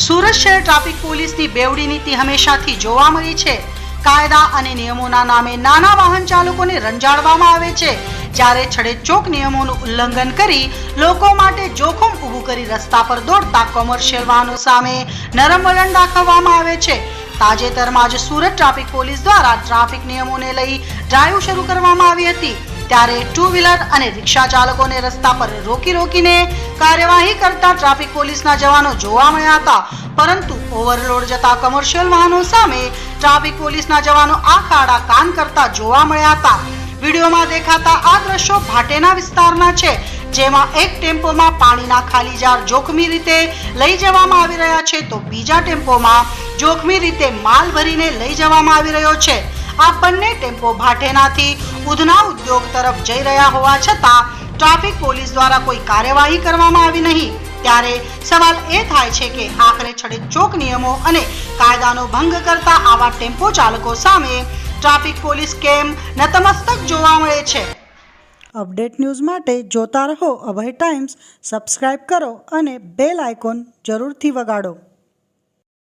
સુરત શહેર ટ્રાફિક પોલીસની બેવડી નીતિ હંમેશાથી જોવા મળી છે. કાયદા અને નિયમોના નામે નાના વાહન ચાલકોને રંજાડવામાં આવે છે. જ્યારે છડેચોક નિયમોનું ઉલ્લંઘન કરી લોકો માટે જોખમ ઊભું કરી રસ્તા પર દોડતા કોમર્શિયલ વાહનો સામે નરમ વલણ દાખવવામાં આવે છે. તાજેતરમાં જ સુરત ટ્રાફિક પોલીસ દ્વારા ટ્રાફિક નિયમોને લઈ ડ્રાઈવ શરૂ કરવામાં આવી હતી. ત્યારે ટુ વ્હીલર અને રિક્ષા ચાલકોને રસ્તા પર રોકી રોકીને કાર્યવાહી કરતા ટ્રાફિક પોલીસના જવાનો જોવા મળ્યા હતા. પરંતુ ઓવરલોડ જતા કમર્શિયલ વાહનો સામે ટ્રાફિક પોલીસના જવાનો આ કાળા કાન કરતા જોવા મળ્યા હતા. વિડીયોમાં દેખાતા આ દ્રશ્યો ભાટેના વિસ્તારના છે, જેમાં એક ટેમ્પોમાં પાણીના ખાલી જાર જોખમી રીતે લઈ જવામાં આવી રહ્યા છે, તો બીજા ટેમ્પોમાં જોખમી રીતે માલ ભરીને લઈ જવામાં આવી રહ્યો છે. આ બંને ટેમ્પો ભાટેનાથી ઉધના ઉદ્યોગ તરફ જઈ રહ્યા હોવા છતાં ટ્રાફિક પોલીસ દ્વારા કોઈ કાર્યવાહી કરવામાં આવી નહીં. ત્યારે સવાલ એ થાય છે કે આખરે છડેચોક નિયમો અને કાયદાનો ભંગ કરતા આવા ટેમ્પો ચાલકો સામે ટ્રાફિક પોલીસ કેમ નતમસ્તક જોવા મળે છે? અપડેટ ન્યૂઝ માટે જોતા રહો અભય ટાઈમ્સ, સબસ્ક્રાઇબ કરો અને બેલ આઇકોન જરૂરથી વગાડો.